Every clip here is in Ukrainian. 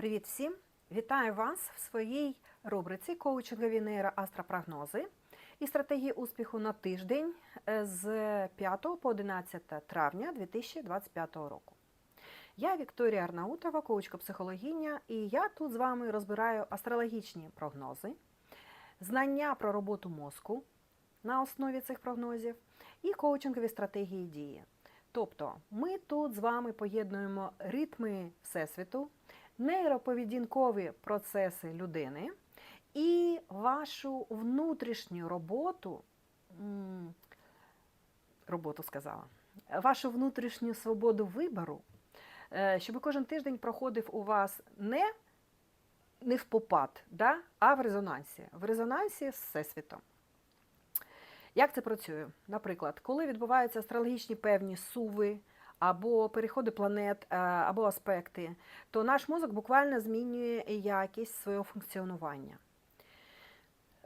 Привіт всім! Вітаю вас в своїй рубриці коучингові нейроастропрогнози і стратегії успіху на тиждень е, з 5 по 11 травня 2025 року. Я Вікторія Арнаутова, коучка-психологиня, і я тут з вами розбираю астрологічні прогнози, знання про роботу мозку на основі цих прогнозів і коучингові стратегії дії. Тобто ми тут з вами поєднуємо ритми Всесвіту, нейроповедінкові процеси людини і вашу внутрішню роботу, роботу сказала, вашу внутрішню свободу вибору, е, щоб кожен тиждень проходив у вас не, не в попад, да, а в резонансі. В резонансі з Всесвітом. Як це працює? Наприклад, коли відбуваються астрологічні певні суви або переходи планет, е, або аспекти, то наш мозок буквально змінює якість свого функціонування,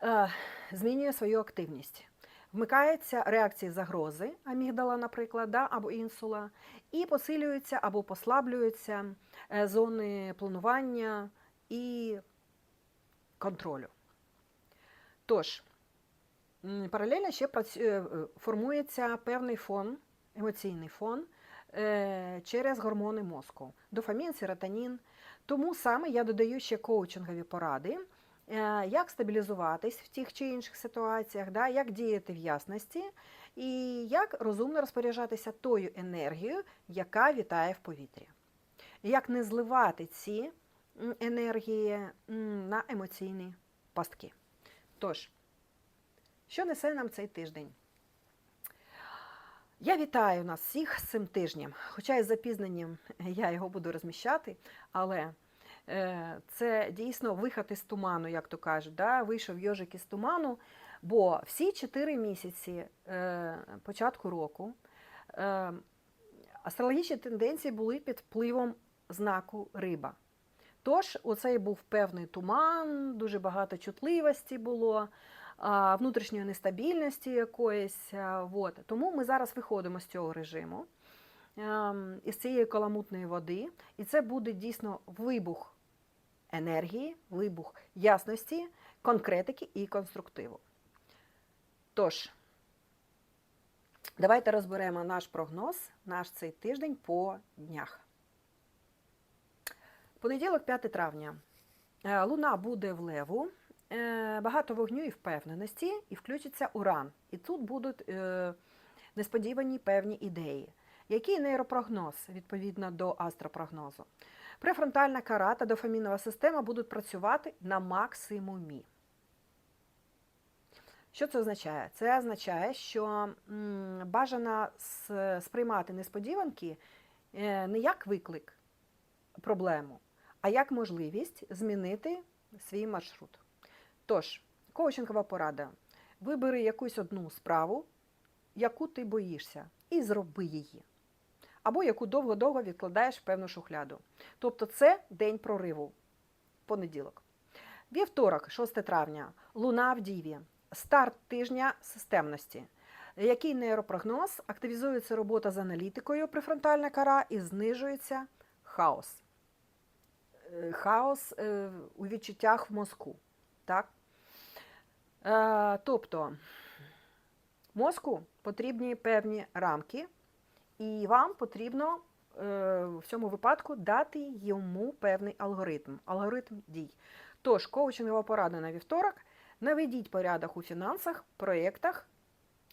Е, змінює свою активність. Вмикаються реакції загрози, амігдала, наприклад, да, або інсула, і посилюються або послаблюються е, зони планування і контролю. Тож, Паралельно ще формується певний фон, емоційний фон через гормони мозку, дофамін, серотонін. Тому саме я додаю ще коучингові поради, е, як стабілізуватись в тих чи інших ситуаціях, да, як діяти в ясності і як розумно розпоряджатися тою енергією, яка вітає в повітрі. Як не зливати ці енергії на емоційні пастки. Тож, що несе нам цей тиждень? Я вітаю нас всіх з цим тижнем. Хоча із запізненням я його буду розміщати, але е, це дійсно виход із туману, як то кажуть. Да? Вийшов йожик із туману, бо всі чотири місяці е, початку року е, астрологічні тенденції були під впливом знаку риба. Тож, оцей був певний туман, дуже багато чутливості було внутрішньої нестабільності якоїсь. а, Вот. Тому ми зараз виходимо з цього режиму, ем, із цієї каламутної води, і це буде дійсно вибух енергії, вибух ясності, конкретики і конструктиву. Тож, давайте розберемо наш прогноз, наш цей тиждень по днях. Понеділок, 5 травня. Е, Луна буде в леву, багато вогню і впевненості, і включиться уран. І тут будуть е, несподівані певні ідеї. Який нейропрогноз відповідно до астропрогнозу? Префронтальна кара та дофамінова система будуть працювати на максимумі. Що це означає? Це означає, що бажано сприймати несподіванки е, не як виклик, проблему, а як можливість змінити свій маршрут. Тож, коучингова порада. Вибери якусь одну справу, яку ти боїшся, і зроби її. Або яку довго-довго відкладаєш в певну шухляду. Тобто це день прориву, понеділок. Вівторок, 6 травня, луна в Діві, старт тижня системності. Який нейропрогноз? Активізується робота з аналітикою префронтальна кара і знижується хаос. Е, Хаос е, у відчуттях в мозку. Так? Е, Тобто мозку потрібні певні рамки, і вам потрібно е, в цьому випадку дати йому певний алгоритм, алгоритм дій. Тож, коучингова порада на вівторок. Наведіть порядок у фінансах, проєктах,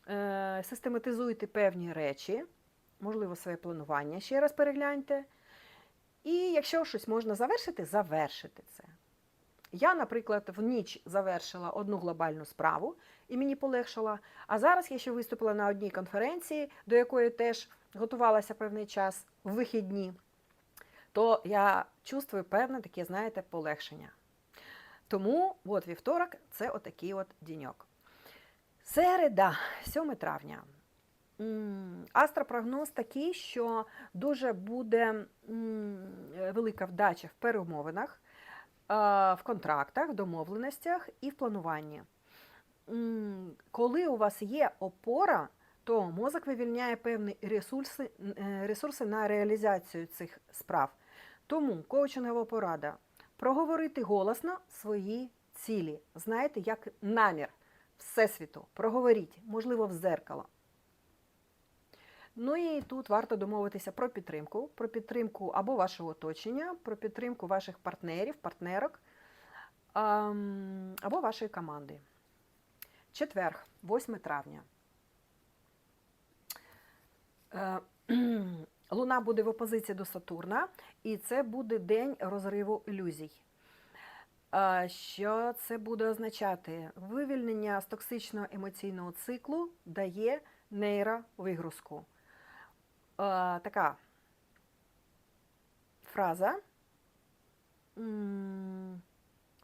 е, систематизуйте певні речі, можливо, своє планування ще раз перегляньте. І якщо щось можна завершити, завершити це. Я, наприклад, в ніч завершила одну глобальну справу і мені полегшало. А зараз я ще виступила на одній конференції, до якої теж готувалася певний час в вихідні, то я чувствую певне таке, знаєте, полегшення. Тому от вівторок це отакий от діньок. Середа, 7 травня. Астропрогноз такий, що дуже буде велика вдача в перемовинах, в контрактах, домовленостях і в плануванні. Коли у вас є опора, то мозок вивільняє певні ресурси, е, ресурси на реалізацію цих справ. Тому коучингова порада. проговорити голосно свої цілі. Знаєте, як намір Всесвіту. Проговоріть, можливо, в зеркало. Ну і тут варто домовитися про підтримку, про підтримку або вашого оточення, про підтримку ваших партнерів, партнерок або вашої команди. Четверг, 8 травня. Е, Луна буде в опозиції до Сатурна, і це буде день розриву ілюзій. Що це буде означати? Вивільнення з токсичного емоційного циклу дає нейровигрузку. Е, Така фраза.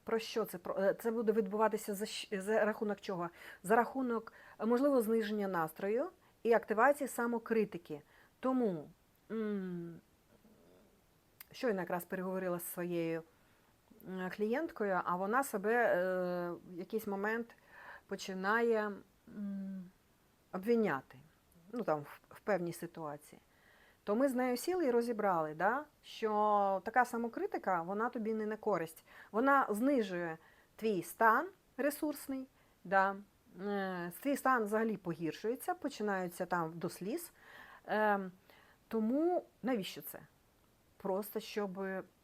Про що це? Е, Це буде відбуватися за, за рахунок чого? За рахунок, е, можливо, зниження настрою і активації самокритики. Тому щойно якраз переговорила зі своєю клієнткою, а вона себе е, в якийсь момент починає м, обвиняти ну, там, в, певній ситуації. То ми з нею сіли і розібрали, да, що така самокритика вона тобі не на користь. Вона знижує твій стан ресурсний, да, е, твій стан взагалі погіршується, починаються там до сліз. Е, тому навіщо це? Просто щоб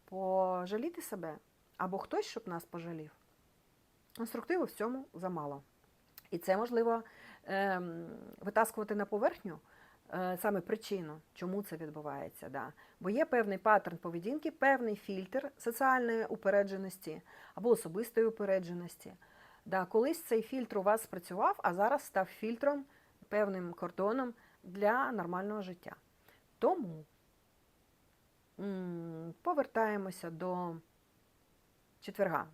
пожаліти себе, або хтось, щоб нас пожалів. Конструктиву в цьому замало. І це можливо ем, витаскувати на поверхню е, саме причину, чому це відбувається. Да. Бо є певний паттерн поведінки, певний фільтр соціальної упередженості або особистої упередженості. Да, колись цей фільтр у вас спрацював, а зараз став фільтром, певним кордоном для нормального життя. Тому повертаємося до четверга.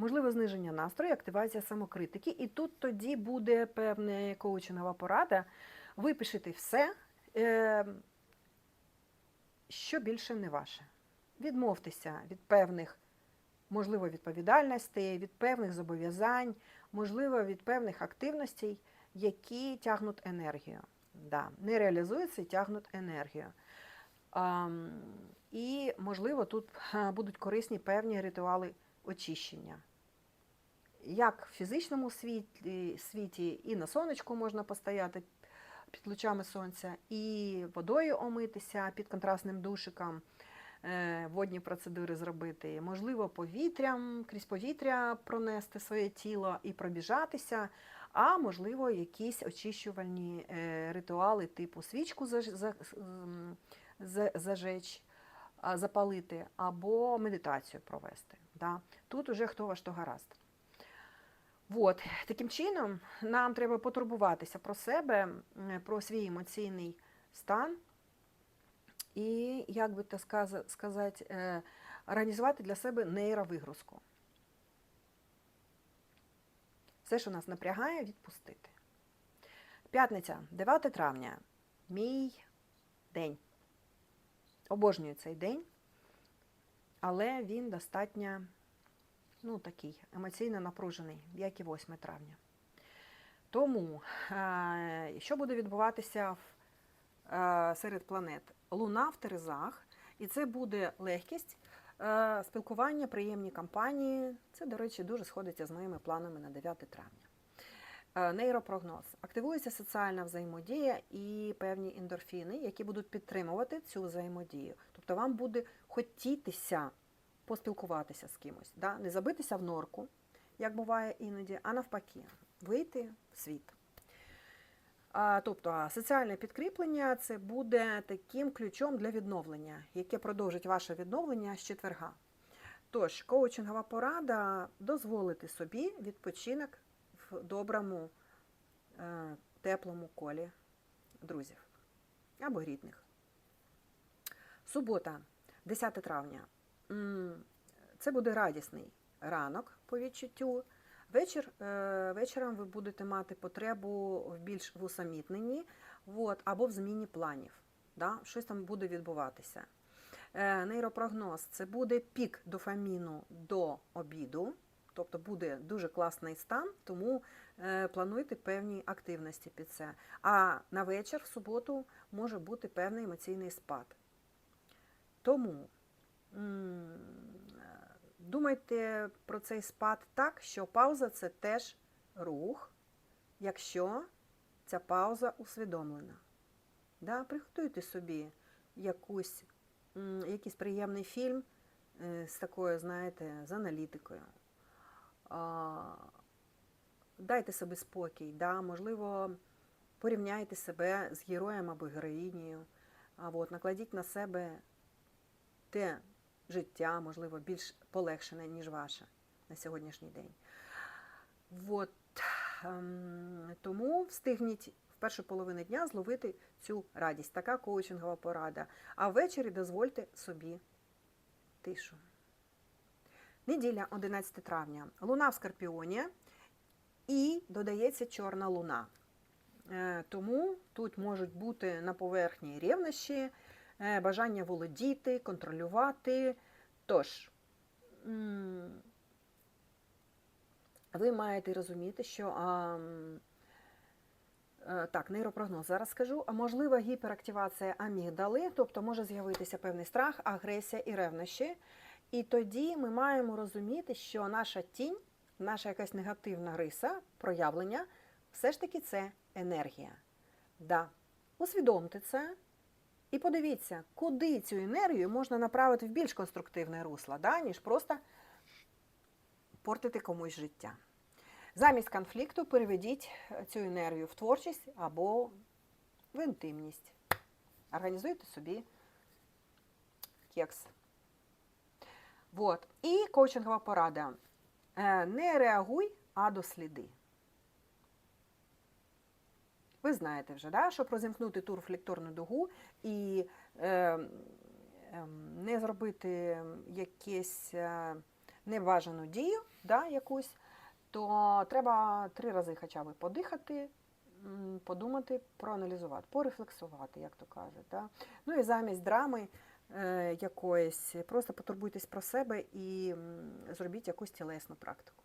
Можливо, зниження настрою, активація самокритики. І тут тоді буде певна коучингова порада. Випишіть все, е, що більше не ваше. Відмовтеся від певних, можливо, відповідальностей, від певних зобов'язань, можливо, від певних активностей, які тягнуть енергію. Да, не реалізуються і тягнуть енергію. Ам, і, можливо, тут будуть корисні певні ритуали очищення. Як в фізичному світі, світі і на сонечку можна постояти під лучами сонця, і водою омитися під контрастним душиком, е, водні процедури зробити. Можливо, повітрям, крізь повітря пронести своє тіло і пробіжатися, а можливо, якісь очищувальні е, ритуали, типу свічку зажечь, запалити, або медитацію провести. Тут уже хто ваш то гаразд. От, таким чином, нам треба потурбуватися про себе, про свій емоційний стан і, як би так сказати, е, організувати для себе нейровигрузку. Все, що нас напрягає, відпустити. П'ятниця, 9 травня. Мій день. Обожнюю цей день, але він достатньо ну, такий емоційно напружений, як і 8 травня. Тому, е, що буде відбуватися е, серед планет? Луна в Терезах, і це буде легкість, е, спілкування, приємні кампанії. Це, до речі, дуже сходиться з моїми планами на 9 травня. Нейропрогноз. Активується соціальна взаємодія і певні ендорфіни, які будуть підтримувати цю взаємодію. Тобто вам буде хотітися поспілкуватися з кимось, да? не забитися в норку, як буває іноді, а навпаки, вийти в світ. А, тобто соціальне підкріплення це буде таким ключом для відновлення, яке продовжить ваше відновлення з четверга. Тож, коучингова порада дозволити собі відпочинок в доброму, е, теплому колі друзів або рідних. Субота, 10 травня. Це буде радісний ранок по відчуттю. Вечір, е, вечором ви будете мати потребу в більш в усамітненні от, або в зміні планів. Да? Щось там буде відбуватися. Е, Нейропрогноз це буде пік дофаміну до обіду, тобто буде дуже класний стан, тому е, плануйте певні активності під це. А на вечір, в суботу, може бути певний емоційний спад. Тому думайте про цей спад так, що пауза це теж рух, якщо ця пауза усвідомлена. Да? Приготуйте собі якусь, якийсь приємний фільм е, з такою, знаєте, з аналітикою. Дайте собі спокій, да? можливо, порівняйте себе з героєм або героїнею, а от, накладіть на себе те життя, можливо, більш полегшене, ніж ваше на сьогоднішній день. От, ем, тому встигніть в першу половину дня зловити цю радість. Така коучингова порада. А ввечері дозвольте собі тишу. Неділя, 11 травня. Луна в Скорпіоні і додається чорна луна. Е, Тому тут можуть бути на поверхні ревнощі, бажання володіти, контролювати. Тож, ви маєте розуміти, що а, е, так, нейропрогноз зараз скажу. Можлива гіперактивація амігдали, тобто може з'явитися певний страх, агресія і ревнощі. І тоді ми маємо розуміти, що наша тінь, наша якась негативна риса, проявлення, все ж таки це енергія. Да. Усвідомте це і подивіться, куди цю енергію можна направити в більш конструктивне русло, да, ніж просто портити комусь життя. Замість конфлікту переведіть цю енергію в творчість або в інтимність. Організуйте собі кекс. Вот. І коучингова порада. Е, Не реагуй, а досліди. Ви знаєте вже, да, щоб розімкнути ту рефлекторну дугу і е, е, не зробити якусь е, неважану дію, да, якусь, то треба три рази хоча б подихати, подумати, проаналізувати, порефлексувати, як то кажуть. Да. Ну і замість драми е, якоїсь, просто потурбуйтесь про себе і зробіть якусь тілесну практику.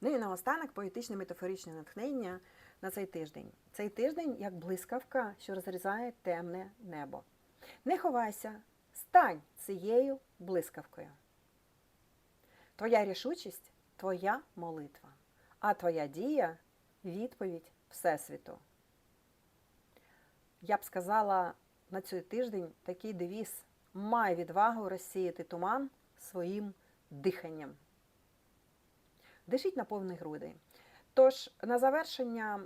Ну і наостанок поетичне метафоричне натхнення на цей тиждень. Цей тиждень як блискавка, що розрізає темне небо. Не ховайся, стань цією блискавкою. Твоя рішучість твоя молитва, а твоя дія відповідь Всесвіту. Я б сказала на цей тиждень такий девіз май відвагу розсіяти туман своїм диханням. Дишіть на повні груди. Тож, на завершення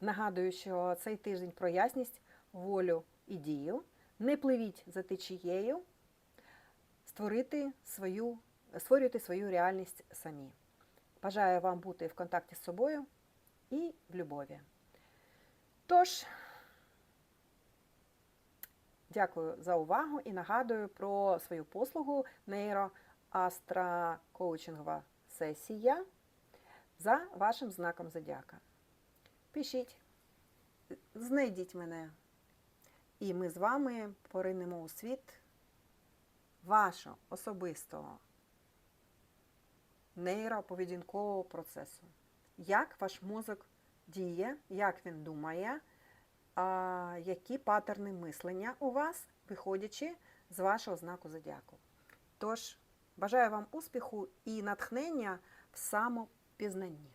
нагадую, що цей тиждень про ясність, волю і дію. Не пливіть за течією, створити свою, створюйте свою реальність самі. Бажаю вам бути в контакті з собою і в любові. Тож, дякую за увагу і нагадую про свою послугу нейроастрокоучингова сесія за вашим знаком зодіака. Пишіть, знайдіть мене, і ми з вами поринемо у світ вашого особистого нейроповедінкового процесу. Як ваш мозок діє, як він думає, які паттерни мислення у вас, виходячи з вашого знаку зодіаку. Тож, бажаю вам успіху і натхнення в самопізнанні.